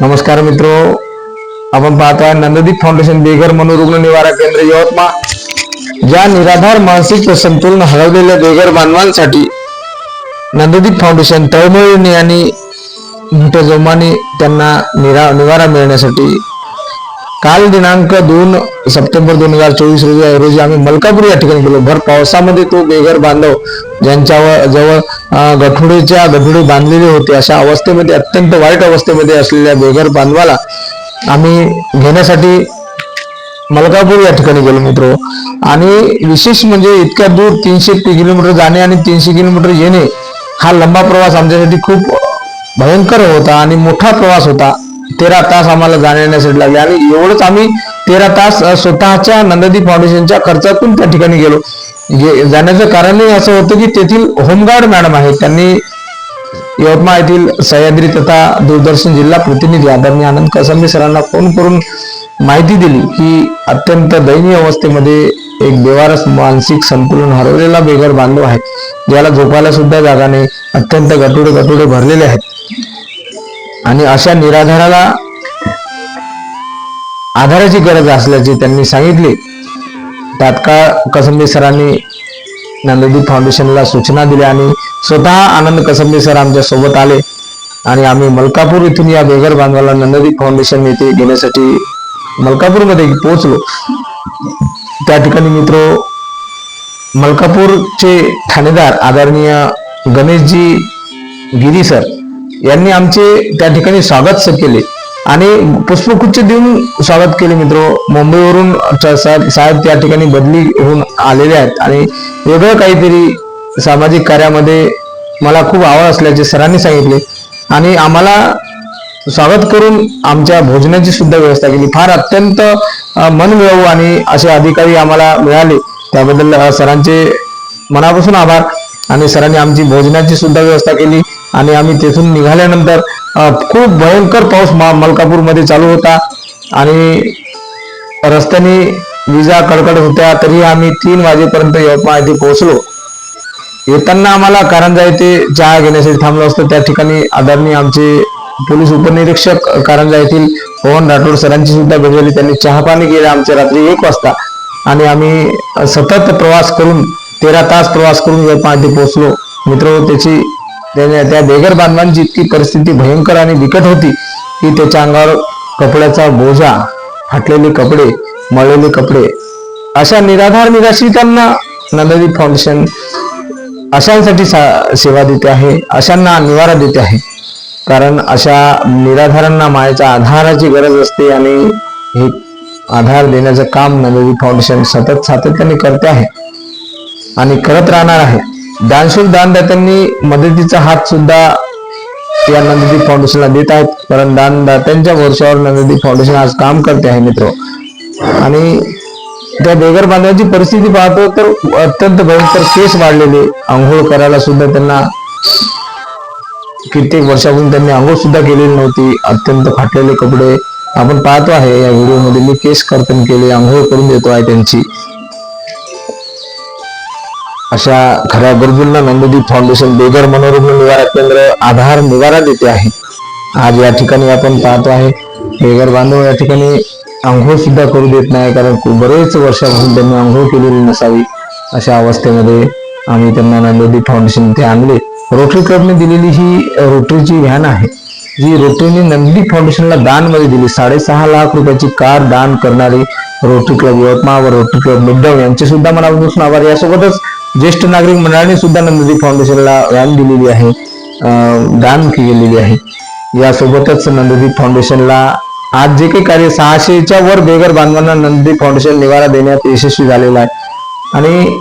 नमस्कार मित्रो आपण पाहतोय नंददीप फाउंडेशन बेघर मनोरुग्ण निवारा केंद्र यवतमाळ. ज्या निराधार मानसिक संतुलन हरवलेल्या बेघर बांधवांसाठी नंददीप फाउंडेशन तळमळीने आणि मोठ्या जोमाने त्यांना निरा निवारा मिळण्यासाठी काल दिनांक दोन सप्टेंबर दोन हजार चोवीस रोजी रोजी आम्ही मलकापूर या ठिकाणी गेलो. भर पावसामध्ये तो बेघर बांधव ज्यांच्यावर जवळ गठुडेच्या गठुडे बांधलेले होते अशा अवस्थेमध्ये अत्यंत वाईट अवस्थेमध्ये असलेल्या बेघर बांधवाला आम्ही घेण्यासाठी मलकापूर या ठिकाणी गेलो मित्र. आणि विशेष म्हणजे इतक्या दूर तीनशे किलोमीटर जाणे आणि तीनशे किलोमीटर येणे हा लंबा प्रवास आमच्यासाठी खूप भयंकर होता आणि मोठा प्रवास होता. तेरा तास आम्हाला जाण्यासाठी लागले. आणि एवढंच आम्ही तेरा तास स्वतःच्या नंददी फाउंडेशनच्या खर्चातून त्या ठिकाणी गेलो. गे- जाण्याचं कारणही असं होतं की तेथील होमगार्ड मॅडम आहेत त्यांनी यवतमाळ येथील सह्याद्री तथा दूरदर्शन जिल्हा प्रतिनिधी आदरणीय आनंद कसंबे सरांना फोन करून माहिती दिली की अत्यंत दयनीय अवस्थेमध्ये एक बेवारस मानसिक संतुलन हरवलेला बेघर बांधव आहे. ज्याला झोपायला सुद्धा जागा नाही अत्यंत गटुडे गटुडे भरलेले आहेत. आणि अशा निराधाराला आधाराची गरज असल्याचे त्यांनी सांगितले. तात्काळ कसंबे सरांनी नंददीप फाउंडेशनला सूचना दिल्या आणि स्वतः आनंद कसंबे सर आमच्यासोबत आले. आणि आम्ही मलकापूर इथून या बेघर बांधवाला नंददीप फाउंडेशन येथे घेण्यासाठी मलकापूरमध्ये पोहोचलो. त्या ठिकाणी मित्र मलकापूरचे ठाणेदार आदरणीय गणेशजी गिरी सर यांनी आमचे त्या ठिकाणी स्वागत केले. आणि पुष्पगुच्छ देऊन स्वागत केले मित्र. मुंबईवरून साहेब साहेब त्या ठिकाणी बदली होऊन आलेले आहेत. आणि वेगळं काहीतरी सामाजिक कार्यामध्ये मला खूप आवड असल्याचे सरांनी सांगितले. आणि आम्हाला स्वागत करून आमच्या भोजनाची सुद्धा व्यवस्था केली. फार अत्यंत मन मनमिळावू आणि असे अधिकारी आम्हाला मिळाले. त्याबद्दल सरांचे मनापासून आभार. आणि सरांनी आमची भोजनाची सुद्धा व्यवस्था केली. आणि आम्ही तेथून निघाल्यानंतर खूप भयंकर पाऊस मा- मलकापूरमध्ये चालू होता. आणि रस्त्याने विजा कडकडत होत्या तरी आम्ही तीन वाजेपर्यंत यवतमाळ येथे पोहोचलो. येताना आम्हाला कारंजा येथे चहा घेण्यासाठी थांबलो असतो. त्या ठिकाणी आदरणीय आमचे पोलीस उपनिरीक्षक कारंजा येथील पवन राठोड सरांची सुद्धा भेट झाली. त्यांनी चहा पाणी केलं. आमच्या रात्री एक वाजता. आणि आम्ही सतत प्रवास करून तेरा तास प्रवास करून यवतमाळ येथे पोहोचलो. मित्र त्याची त्या बेघर बांधवांची इतकी परिस्थिती भयंकर आणि बिकट होती की त्याच्या अंगावर कपड्याचा बोजा फाटलेले कपडे मळलेले कपडे अशा निराधार निराश्रितांना नंददीप फाउंडेशन अशांसाठी सा- सेवा देते आहे अशांना निवारा देते आहे. कारण अशा निराधारांना मायाच्या आधाराची गरज असते आणि हे आधार देण्याचं काम नंददीप फाउंडेशन सतत सातत्याने करते आहे आणि करत राहणार आहे. दानशूर दानदात्यांनी मदतीचा हात सुद्धा या नंददीप फाउंडेशनला देत आहेत. कारण दानदात्यांच्या वर्षावर नंददीप फाउंडेशन आज काम करते आहे मित्र. आणि त्या बेघर बांधवाची परिस्थिती पाहतो तर अत्यंत भयंकर केस वाढलेले आंघोळ करायला सुद्धा त्यांना कित्येक वर्षापासून त्यांनी आंघोळ सुद्धा केलेली नव्हती. अत्यंत फाटलेले कपडे आपण पाहतो आहे या व्हिडिओमध्ये. मी केस कर्तन केले आंघोळ करून देतो आहे त्यांची. अशा खऱ्या गरजूंना नंददीप फाउंडेशन बेघर मनोरुग्ण निवारा केंद्र आधार निवारा देते आहे. आज या ठिकाणी आपण पाहतो आहे बेघर बांधव या ठिकाणी आंघोळ सुद्धा करू देत नाही कारण बरेच वर्षापासून त्यांनी आंघोळ केलेली नसावी अशा अवस्थेमध्ये आम्ही त्यांना नंददीप फाउंडेशन इथे आणले. रोटरी क्लबने दिलेली ही रोटरीची व्हॅन आहे जी रोटरीने नंददीप फाउंडेशनला दानमध्ये दिली. साडेसहा लाख रुपयाची कार दान करणारी रोटरी क्लब यवतमाळ व रोटरी क्लब मिडगाव यांचे सुद्धा मनापासून आभार यासोबतच ज्येष्ठ नागरिक मंडळाने सुद्धा नंददीप फाउंडेशनला व्यान दिलेली आहे. दान केलेली आहे. यासोबतच नंददीप फाउंडेशनला आज जे काही कार्य सहाशेच्या वर बेघर बांधवांना नंददीप फाउंडेशन निवारा देण्यात यशस्वी झालेला आहे. आणि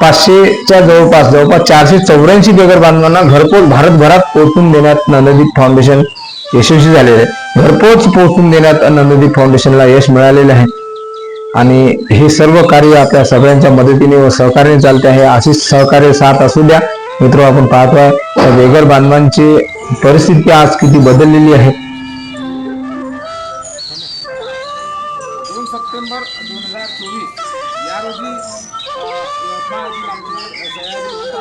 पाचशेच्या जवळपास जवळपास चारशे चौऱ्याऐंशी बेघर बांधवांना घरपोच भारतभरात पोहोचून देण्यात नंददीप फाउंडेशन यशस्वी झालेले आहे. घरपोच पोहोचून देण्यात नंददीप फाउंडेशनला यश मिळालेले आहे. आणि हे सर्व कार्य आपल्या सगळ्यांच्या मदतीने व सहकार्याने चालते आहे. अशीच सहकार्य साथ असू द्या. मित्र आपण पाहतो आहे बेघर बांधवांची परिस्थिती आज किती बदललेली आहे. दोन सप्टेंबर दोन हजार चोवीस या रोजी यवतमाळ येथील आमचे सह्याद्री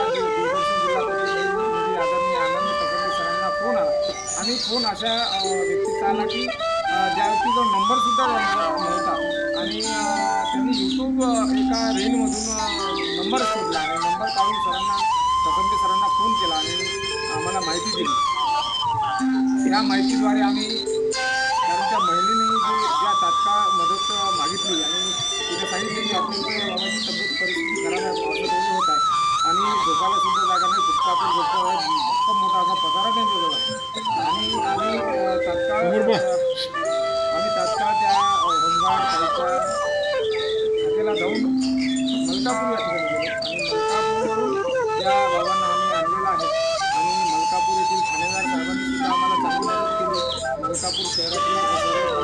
आदरणीय आनंद सरांना फोन आला. आणि फोन अशा व्यक्तीचा आला की ज्या व्यक्तीचा नंबरसुद्धा त्यांचा नव्हता. आणि त्यांनी यूट्यूब एका रेलमधून नंबर शोधला आणि नंबर काढून सरांना कसंबे सरांना फोन केला आणि आम्हाला माहिती दिली. या माहितीद्वारे आम्ही कारण त्या महिलेने जे ज्या तात्काळ मदत मागितली आणि तिने सांगितले की आपली बाबाची तब्येत परिस्थिती खराब आहे होत आहे. आणि झोपायला सुद्धा जागा नाही. पण झोपतो भक्कम मोठा असा पसारा त्यांच्याजवळ. आणि आम्ही तात्काळ आम्ही तात्काळ त्या होमगार्ड ताईच्या हाकेला जाऊन मलकापूर या ठिकाणी गेलो. आणि मलकापूरवरून त्या बाबांना आम्ही आणलेलं आहे. आणि मलकापूर येथील ठाणेदार साहेबांनी सुद्धा आम्हाला चांगली मदत केली मलकापूर शहरातील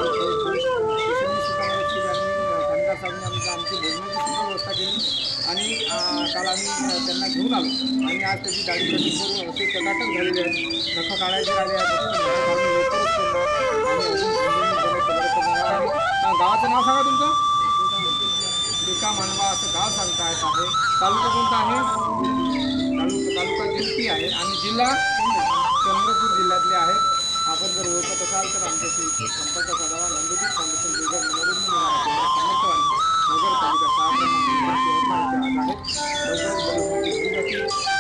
ठाणेदार साहेबांनी आमच्या आमची भोजनाची सुद्धा व्यवस्था केली. आणि काल आम्ही त्यांना घेऊन आलो. आणि आज त्याची गाडी कटिंग करून असे टकाटक झालेले आहेत. नखं काढायचे राहिले गावाचं नाव सांगा तुमचं. एका मानवा असं गाव सांगता येत आहे तालुका कोणता आहे? तालुका तालुका जिल्ती आहे. आणि जिल्हा? चंद्रपूर जिल्ह्यातले आहे. आपण जर ओळखत असाल तर आमच्याशी संपर्क साधावा. नंददीप फाउंडेशन बिल्डर मनोरंजन नगरपालिका सहा क्रमांक यवतमाळ आहेत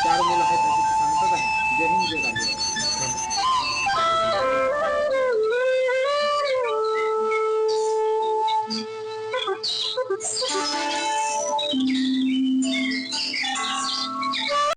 चार मुलं आहेत असे सांगतात आहे जय हिंद जय गांधी.